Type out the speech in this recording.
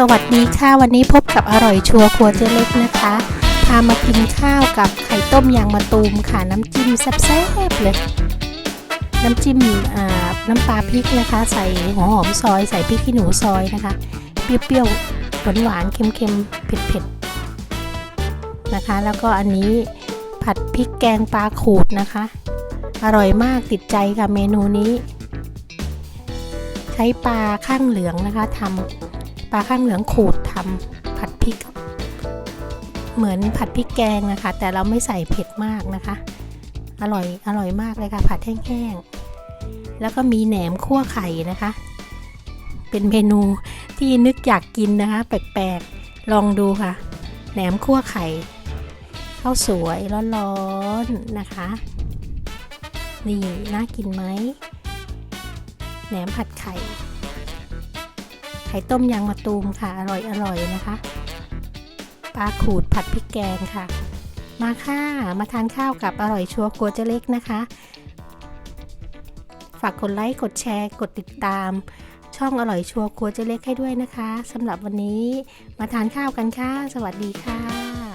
สวัสดีค่ะวันนี้พบกับอร่อยชัวร์ครัวเจ๊เล็กนะคะพามากินข้าวกับไข่ต้มยางมะตูมค่ะน้ำจิ้มแซ่บๆเลย น้ำจิ้มน้ำปลาพริกนะคะ ใส่หัวหอมซอย ใส่พริกขี้หนูซอยนะคะ เปรี้ยวๆหวานๆเค็มๆเผ็ดๆนะคะ แล้วก็อันนี้ผัดพริกแกงปลาขูดนะคะ อร่อยมากติดใจค่ะเมนูนี้ ใช้ปลาข้างเหลืองนะคะทำ ปลาข้างเหลืองขูดทำผัดพริก เหมือนผัดพริกแกงนะคะ แต่เราไม่ใส่เผ็ดมากนะคะ อร่อยอร่อยมากเลยค่ะ ผัดแห้งๆแล้วก็มีแหนมคั่วไข่นะคะ เป็นเมนูที่นึกอยากกินนะคะ แปลกๆลองดูค่ะ แหนมคั่วไข่ข้าวสวยร้อนๆนะคะ นี่น่ากินไหมแหนมผัดไข่ ข่ต้มยางมะตูมค่ะ อร่อยอร่อยนะคะ ปลาขูดผัดพริกแกงค่ะ มาค่ะ มาทานข้าวกับอร่อยชัวร์ครัวเจเล็กนะคะ ฝากกดไลค์กดแชร์ กดติดตาม ช่องอร่อยชัวร์ครัวเจเล็กให้ด้วยนะคะสำหรับวันนี้มาทานข้าวกันค่ะ สวัสดีค่ะ